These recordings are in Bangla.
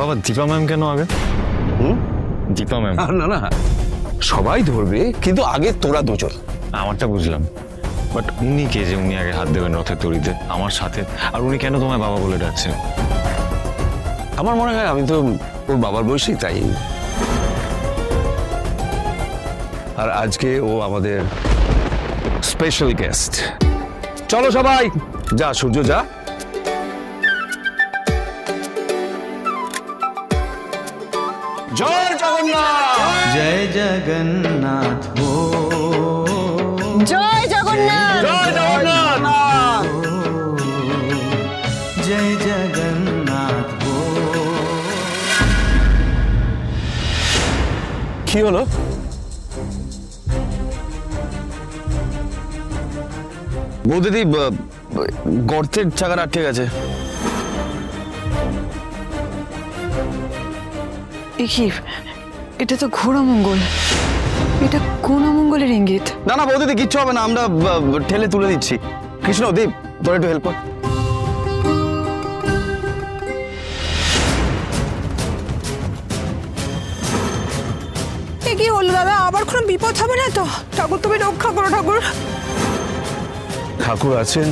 বাবা দীপা ম্যাম কেন আগে? হুম? দীপা ম্যাম। না না সবাই ধরবে কিন্তু আগে তোরা দুজন। আমারটা বুঝলাম। বাট উনি কে যে উনি আগে হাত দেবেন রথের তরিতে আমার সাথে। আর উনি কেন তোমায় বাবা বলে ডাকছেন আমার মনে হয় আমি তো ওর বাবার বয়সী তাই। আর আজকে ও আমাদের স্পেশাল গেস্ট চলো সবাই যা সূর্য যা। জয় জগন্নাথ। জয় জগন্নাথ ও জয় জগন্নাথ। জয় জগন্নাথ। জয় জগন্নাথ ও কি হলো? বৌদিদি গর্তের চাকার আটকে গেছে কি এটা তো ঘোড়া মঙ্গল। এটা কোন মঙ্গলের ইঙ্গিত? না না বৌদিদি কিচ্ছু হবে না আমরা ঠেলে তুলে দিচ্ছি। কৃষ্ণ দীপ তোর একটু হেল্প কর। এ কি হলো দাদা? আবার কোনো বিপদ হবে না তো? ঠাকুর তুমি রক্ষা করো ঠাকুর। ঠাকুর আছেন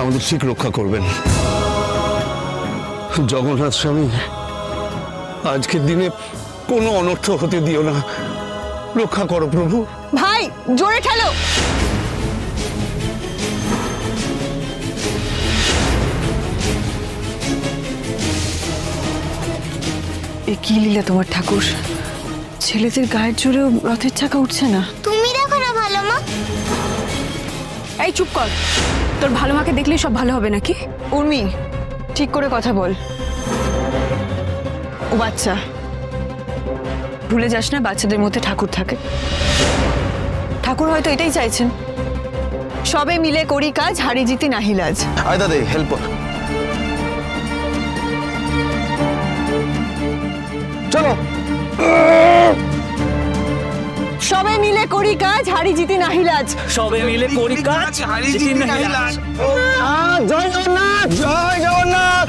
আমাদের ঠিক রক্ষা করবেন। জগন্নাথ স্বামী আজকের দিনে কোনো অনর্থ হতে দিও না। রক্ষা করো প্রভু। ভাই জোরে ঠেলো এ কি লীলা তোমার ঠাকুর? ছেলেদের গায়ের জোরেও রথের চাকা উঠছে না? তুমি দেখো না ভালো মা। এই চুপ কর। তোর ভালো মাকে দেখলেই সব ভালো হবে নাকি? উর্মি ঠিক করে কথা বল। ও বাচ্চা। ভুলে যাস না বাচ্চাদের মধ্যে ঠাকুর থাকে। ঠাকুর হয়তো এটাই চাইছেন। সবে মিলে করি কাজ হারি জিতি আয় দাদা হেল্প কর। চলো। সবে মিলে করি কাজ হারি জিতি নাহিলাজ সবে মিলে করি কাজ হারি জিতি নাহি লাজ। জয় জগন্নাথ জয় জগন্নাথ।